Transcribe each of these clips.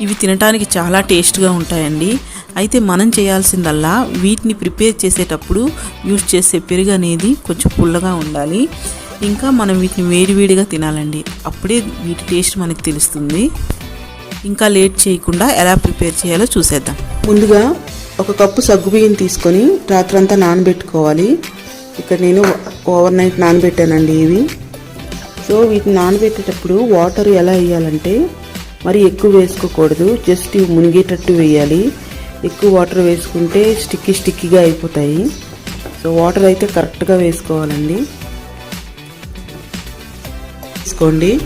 ఇవి తినడానికి చాలా టేస్ట్గా ఉంటాయండి. అయితే మనం చేయాల్సిందల్లా వీటిని ప్రిపేర్ చేసేటప్పుడు యూజ్ చేసే పెరుగు అనేది కొంచెం పుల్లగా ఉండాలి. ఇంకా మనం వీటిని వేడివేడిగా తినాలండి. అప్పుడే వీటి టేస్ట్ మనకి తెలుస్తుంది. ఇంకా లేట్ చేయకుండా ఎలా ప్రిపేర్ చేయాలో చూసేద్దాం. ముందుగా ఒక కప్పు సగ్గుబియ్యం తీసుకొని రాత్రంతా నానబెట్టుకోవాలి. ఇక్కడ నేను ఓవర్ నైట్ నానబెట్టానండి ఇవి. సో వీటిని నానబెట్టేటప్పుడు వాటర్ ఎలా వేయాలంటే మరి ఎక్కువ వేసుకోకూడదు. జస్ట్ ఇవి మునిగేటట్టు వేయాలి. ఎక్కువ వాటర్ వేసుకుంటే స్టిక్కీ స్టిక్కీగా అయిపోతాయి. సో వాటర్ అయితే కరెక్ట్గా వేసుకోవాలండి. వేసుకోండి.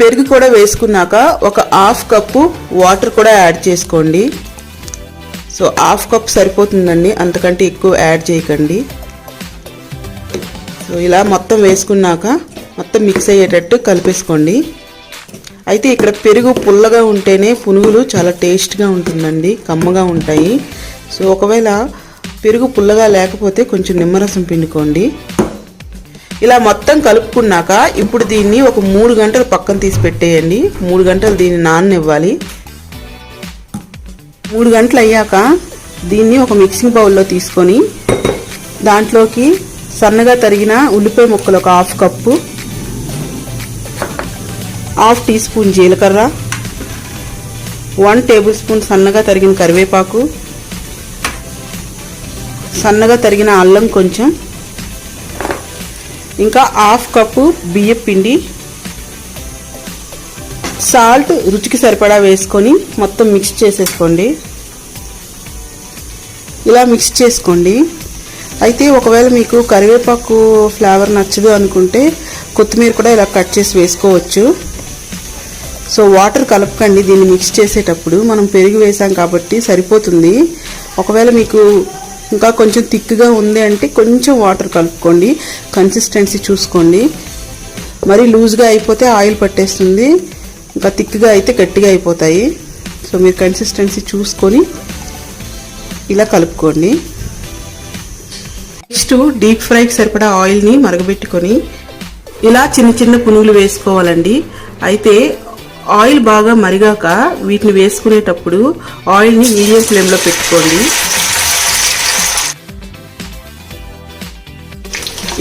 పెరుగు కూడా వేసుకున్నాక ఒక హాఫ్ కప్పు వాటర్ కూడా యాడ్ చేసుకోండి. సో హాఫ్ కప్ సరిపోతుందండి. అంతకంటే ఎక్కువ యాడ్ చేయకండి. సో ఇలా మొత్తం వేసుకున్నాక మొత్తం మిక్స్ అయ్యేటట్టు కలిపేసుకోండి. అయితే ఇక్కడ పెరుగు పుల్లగా ఉంటేనే పునుగులు చాలా టేస్ట్గా ఉంటుందండి కమ్మగా ఉంటాయి. సో ఒకవేళ పెరుగు పుల్లగా లేకపోతే కొంచెం నిమ్మరసం పిండుకోండి. ఇలా మొత్తం కలుపుకున్నాక ఇప్పుడు దీన్ని ఒక మూడు గంటలు పక్కన తీసి పెట్టేయండి. మూడు గంటలు దీన్ని నాననివ్వాలి. మూడు గంటలు అయ్యాక దీన్ని ఒక మిక్సింగ్ బౌల్లో తీసుకొని దాంట్లోకి సన్నగా తరిగిన ఉల్లిపాయ ముక్కలు ఒక half cup half teaspoon జీలకర్ర వన్ టేబుల్ స్పూన్ సన్నగా తరిగిన కరివేపాకు సన్నగా తరిగిన అల్లం కొంచెం ఇంకా హాఫ్ కప్పు బియ్యం పిండి సాల్ట్ రుచికి సరిపడా వేసుకొని మొత్తం మిక్స్ చేసేసుకోండి. ఇలా మిక్స్ చేసుకోండి. అయితే ఒకవేళ మీకు కరివేపాకు ఫ్లేవర్ నచ్చదు అనుకుంటే కొత్తిమీర కూడా ఇలా కట్ చేసి వేసుకోవచ్చు. సో వాటర్ కలపకండి దీన్ని మిక్స్ చేసేటప్పుడు. మనం పెరుగు వేసాం కాబట్టి సరిపోతుంది. ఒకవేళ మీకు ఇంకా కొంచెం థిక్గా ఉంది అంటే కొంచెం వాటర్ కలుపుకోండి. కన్సిస్టెన్సీ చూసుకోండి. మరి లూజ్గా అయిపోతే ఆయిల్ పట్టేస్తుంది. ఇంకా థిక్గా అయితే గట్టిగా అయిపోతాయి. సో మీరు కన్సిస్టెన్సీ చూసుకొని ఇలా కలుపుకోండి. నెక్స్ట్ డీప్ ఫ్రైకి సరిపడా ఆయిల్ని మరగబెట్టుకొని ఇలా చిన్న చిన్న పునుగులు వేసుకోవాలండి. అయితే ఆయిల్ బాగా మరిగాక వీటిని వేసుకునేటప్పుడు ఆయిల్ని మీడియం ఫ్లేమ్లో పెట్టుకోండి.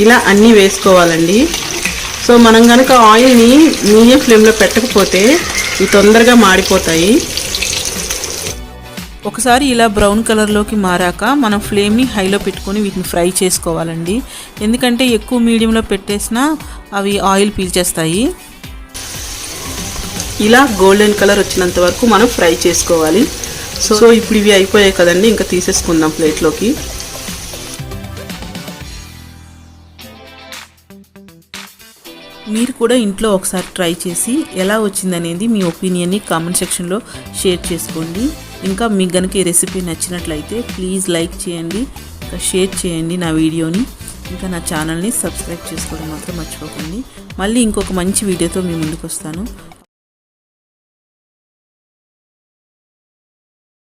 ఇలా అన్నీ వేసుకోవాలండి. సో మనం కనుక ఆయిల్ని మీడియం ఫ్లేమ్లో పెట్టకపోతే ఇవి తొందరగా మాడిపోతాయి. ఒకసారి ఇలా బ్రౌన్ కలర్లోకి మారాక మనం ఫ్లేమ్ని హైలో పెట్టుకొని వీటిని ఫ్రై చేసుకోవాలండి. ఎందుకంటే ఎక్కువ మీడియంలో పెట్టేసినా అవి ఆయిల్ పీల్చేస్తాయి ఇలా గోల్డెన్ కలర్ వచ్చినంత వరకు మనం ఫ్రై చేసుకోవాలి. సో ఇప్పుడు ఇవి అయిపోయాయి కదండి ఇంకా తీసేసుకుందాం ప్లేట్లోకి. మీరు కూడా ఇంట్లో ఒకసారి ట్రై చేసి ఎలా వచ్చిందనేది మీ ఒపీనియన్ని కామెంట్ సెక్షన్లో షేర్ చేసుకోండి. ఇంకా మీకు కనుక ఈ రెసిపీ నచ్చినట్లయితే ప్లీజ్ లైక్ చేయండి ఇంకా షేర్ చేయండి నా వీడియోని. ఇంకా నా ఛానల్ని సబ్స్క్రైబ్ చేసుకోవడం మాత్రం మర్చిపోకండి. మళ్ళీ ఇంకొక మంచి వీడియోతో మీ ముందుకు వస్తాను.